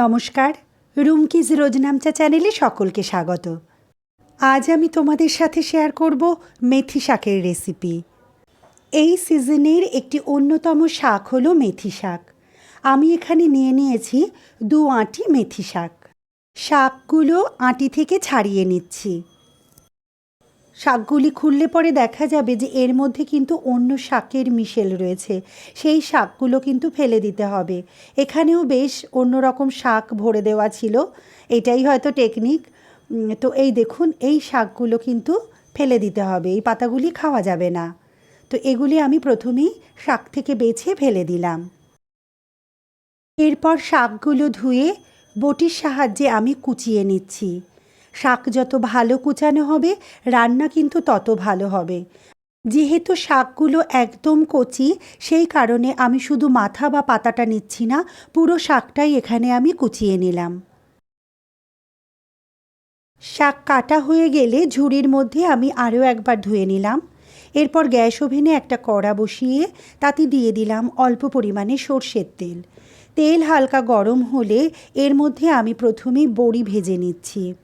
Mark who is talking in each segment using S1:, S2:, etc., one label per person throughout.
S1: নমস্কার রুমকিজ রোজনামচা চ্যানেলে সকলকে স্বাগত। আজ আমি তোমাদের সাথে শেয়ার করব মেথি শাকের রেসিপি। এই সিজনের একটি অন্যতম শাক হল মেথি শাক। আমি এখানে নিয়ে নিয়েছি দু আঁটি মেথি শাক। শাকগুলো আঁটি থেকে ছাড়িয়ে নিচ্ছি। শাকগুলি খুললে পরে দেখা যাবে যে এর মধ্যে কিন্তু অন্য শাকের মিশেল রয়েছে। সেই শাকগুলো কিন্তু ফেলে দিতে হবে। এখানেও বেশ অন্যরকম শাক ভরে দেওয়া ছিল। এটাই হয়তো টেকনিক। তো এই দেখুন, এই শাকগুলো কিন্তু ফেলে দিতে হবে। এই পাতাগুলি খাওয়া যাবে না। তো এগুলি আমি প্রথমেই শাক থেকে বেছে ফেলে দিলাম। এরপর শাকগুলো ধুয়ে বটির সাহায্যে আমি কুচিয়ে নিচ্ছি। শাক যত ভালো কুচানো হবে, রান্না কিন্তু তত ভালো হবে। যেহেতু শাকগুলো একদম কচি, সেই কারণে আমি শুধু মাথা বা পাতাটা নিচ্ছি না, পুরো শাকটাই এখানে আমি কুচিয়ে নিলাম। শাক কাটা হয়ে গেলে ঝুড়ির মধ্যে আমি আরও একবার ধুয়ে নিলাম। এরপর গ্যাস ওভেনে একটা কড়া বসিয়ে তাতে দিয়ে দিলাম অল্প পরিমাণে সর্ষের তেল। তেল হালকা গরম হলে এর মধ্যে আমি প্রথমেই বড়ি ভেজে নিচ্ছি।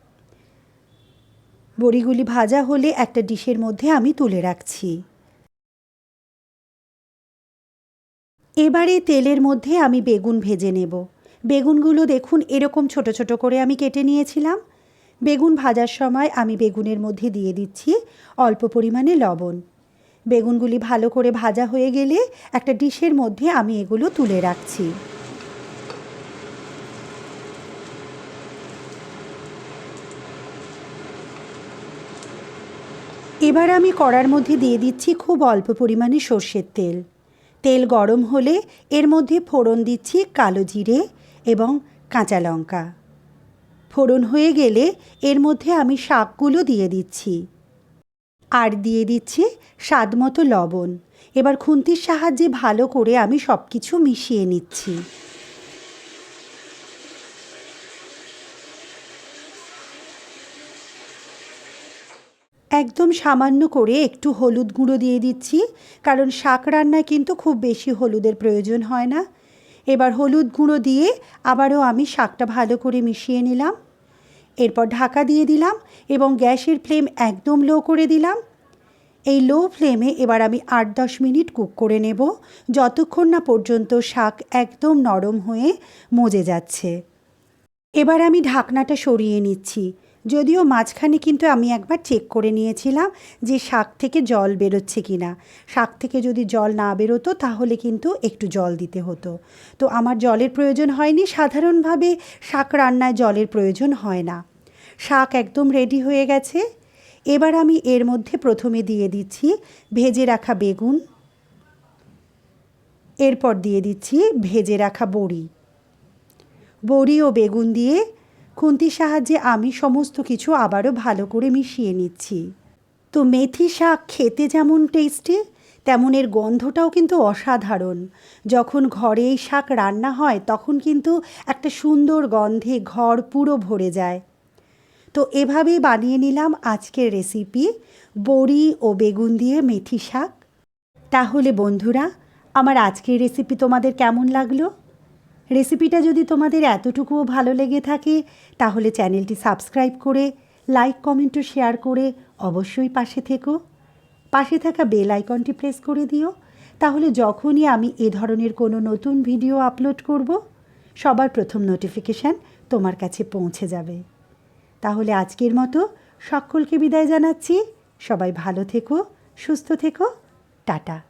S1: বড়িগুলি ভাজা হলে একটা ডিশের মধ্যে আমি তুলে রাখছি। এবারে তেলের মধ্যে আমি বেগুন ভেজে নেব। বেগুনগুলো দেখুন এরকম ছোট ছোট করে আমি কেটে নিয়েছিলাম। বেগুন ভাজার সময় আমি বেগুনের মধ্যে দিয়ে দিচ্ছি অল্প পরিমাণে লবণ। বেগুনগুলি ভালো করে ভাজা হয়ে গেলে একটা ডিশের মধ্যে আমি এগুলো তুলে রাখছি। এবার আমি কড়ার মধ্যে দিয়ে দিচ্ছি খুব অল্প পরিমাণে সর্ষের তেল। তেল গরম হলে এর মধ্যে ফোড়ন দিচ্ছি কালো জিরে এবং কাঁচা লঙ্কা। ফোড়ন হয়ে গেলে এর মধ্যে আমি শাকগুলো দিয়ে দিচ্ছি। আর দিয়ে দিচ্ছি স্বাদ মতো লবণ। এবার খুন্তির সাহায্যে ভালো করে আমি সব কিছু মিশিয়ে নিচ্ছি। একদম সামান্য করে একটু হলুদ গুঁড়ো দিয়ে দিচ্ছি, কারণ শাক রান্নায় কিন্তু খুব বেশি হলুদের প্রয়োজন হয় না। এবার হলুদ গুঁড়ো দিয়ে আবারও আমি শাকটা ভালো করে মিশিয়ে নিলাম। এরপর ঢাকা দিয়ে দিলাম এবং গ্যাসের ফ্লেম একদম লো করে দিলাম। এই লো ফ্লেমে এবার আমি আট দশ মিনিট কুক করে নেব, যতক্ষণ না পর্যন্ত শাক একদম নরম হয়ে মজে যাচ্ছে। এবার আমি ঢাকনাটা সরিয়ে নিচ্ছি। যদিও মাঝখানে কিন্তু আমি একবার চেক করে নিয়েছিলাম যে শাক থেকে জল বেরোচ্ছে কি না শাক থেকে যদি জল না বেরোতো তাহলে কিন্তু একটু জল দিতে হতো। তো আমার জলের প্রয়োজন হয়নি, সাধারণভাবে শাক রান্নায় জলের প্রয়োজন হয় না। শাক একদম রেডি হয়ে গেছে। এবার আমি এর মধ্যে প্রথমে দিয়ে দিচ্ছি ভেজে রাখা বেগুন। এরপর দিয়ে দিচ্ছি ভেজে রাখা বড়ি। বড়ি ও বেগুন দিয়ে খুন্তির সাহায্যে আমি সমস্ত কিছু আবারও ভালো করে মিশিয়ে নিচ্ছি। তো মেথি শাক খেতে যেমন টেস্টি তেমন এর গন্ধটাও কিন্তু অসাধারণ। যখন ঘরে এই শাক রান্না হয়, তখন কিন্তু একটা সুন্দর গন্ধে ঘর পুরো ভরে যায়। তো এভাবেই বানিয়ে নিলাম আজকের রেসিপি বড়ি ও বেগুন দিয়ে মেথি শাক। তাহলে বন্ধুরা, আমার আজকের রেসিপি তোমাদের কেমন লাগল? রেসিপিটা যদি তোমাদের এতটুকুও ভালো লেগে থাকে, তাহলে চ্যানেলটি সাবস্ক্রাইব করে, লাইক, কমেন্ট শেয়ার করে অবশ্যই পাশে থেকো। পাশে থাকা বেল আইকনটি প্রেস করে দিও। তাহলে যখনই আমি এ ধরনের কোনো নতুন ভিডিও আপলোড করব, সবার প্রথম নোটিফিকেশান তোমার কাছে পৌঁছে যাবে। তাহলে আজকের মতো সকলকে বিদায় জানাচ্ছি। সবাই ভালো থেকো, সুস্থ থেকো। টাটা।